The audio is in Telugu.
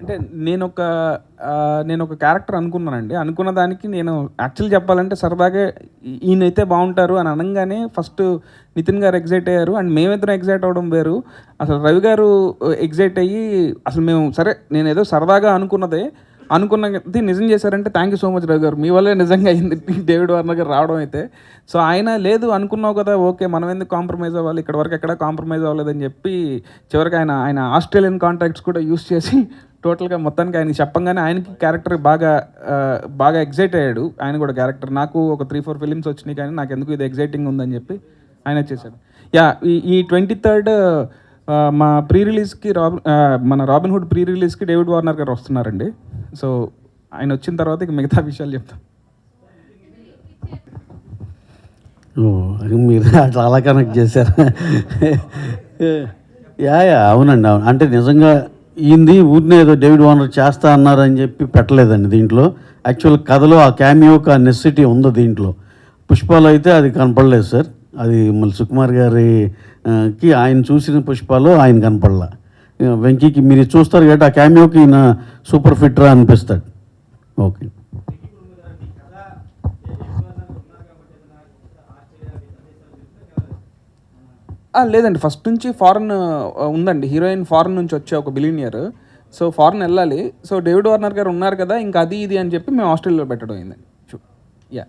అంటే నేను ఒక నేను ఒక క్యారెక్టర్ అనుకున్నానండి. అనుకున్న దానికి నేను యాక్చువల్ చెప్పాలంటే సరదాగా ఈయనైతే బాగుంటారు అని అనగానే ఫస్ట్ నితిన్ గారు ఎగ్జైట్ అయ్యారు. అండ్ మేమిద్దరం ఎగ్జైట్ అవ్వడం వేరు. అసలు రవి గారు ఎగ్జైట్ అయ్యి అసలు మేము సరే నేను ఏదో సరదాగా అనుకున్నదే. అనుకున్నది నిజం చేశారంటే thank you so much Ravi గారు. మీ వల్లే నిజంగా అయింది డేవిడ్ వార్నర్ గారు రావడం అయితే. సో ఆయన లేదు అనుకున్నావు కదా ఓకే మనం ఎందుకు కాంప్రమైజ్ అవ్వాలి? ఇక్కడ వరకు ఎక్కడ కాంప్రమైజ్ అవ్వలేదని చెప్పి చివరికి ఆయన ఆయన ఆస్ట్రేలియన్ కాంటాక్ట్స్ కూడా యూస్ చేసి టోటల్గా మొత్తానికి ఆయన చెప్పంగానే ఆయనకి క్యారెక్టర్ బాగా బాగా ఎగ్జైట్ అయ్యాడు. ఆయన కూడా క్యారెక్టర్ నాకు ఒక త్రీ ఫోర్ ఫిలిమ్స్ వచ్చినాయి కానీ నాకు ఎందుకు ఇది ఎగ్జైటింగ్ ఉందని చెప్పి ఆయన చేశాడు. యా ఈ ఈ ట్వంటీ థర్డ్ మా ప్రీ రిలీజ్కి రాబ్ మన రాబిన్ హుడ్ ప్రీ రిలీజ్కి డేవిడ్ వార్నర్ గారు వస్తున్నారండి. సో ఆయన వచ్చిన తర్వాత ఇక మిగతా విషయాలు చెప్తాం. ఓ, అది మీరు అట్లా అలా కనెక్ట్ చేశారు. యా యా అవునండి అవును. అంటే నిజంగా ఈయనది ఊరినే ఏదో డేవిడ్ వార్నర్ చేస్తా అన్నారని చెప్పి పెట్టలేదండి దీంట్లో. యాక్చువల్ కథలో ఆ క్యామియోకి ఆ నెసిటీ ఉంది దీంట్లో. పుష్పాలు అయితే అది కనపడలేదు సార్. అది మళ్ళీ సుకుమార్ గారికి ఆయన చూసిన పుష్పాలు ఆయన కనపడలా. వెంకీకి మీరు చూస్తారు కాబట్టి ఆ క్యామియోకి ఈయన సూపర్ ఫిట్రా అనిపిస్తాడు. ఓకే. లేదండి. ఫస్ట్ నుంచి ఫారెన్ ఉందండి. హీరోయిన్ ఫారెన్ నుంచి వచ్చే ఒక బిలీనియర్. సో ఫారెన్ వెళ్ళాలి. సో డేవిడ్ వార్నర్ గారు ఉన్నారు కదా ఇంకా అది ఇది అని చెప్పి మేము ఆస్ట్రేలియాలో పెట్టడం అయిందండి. యా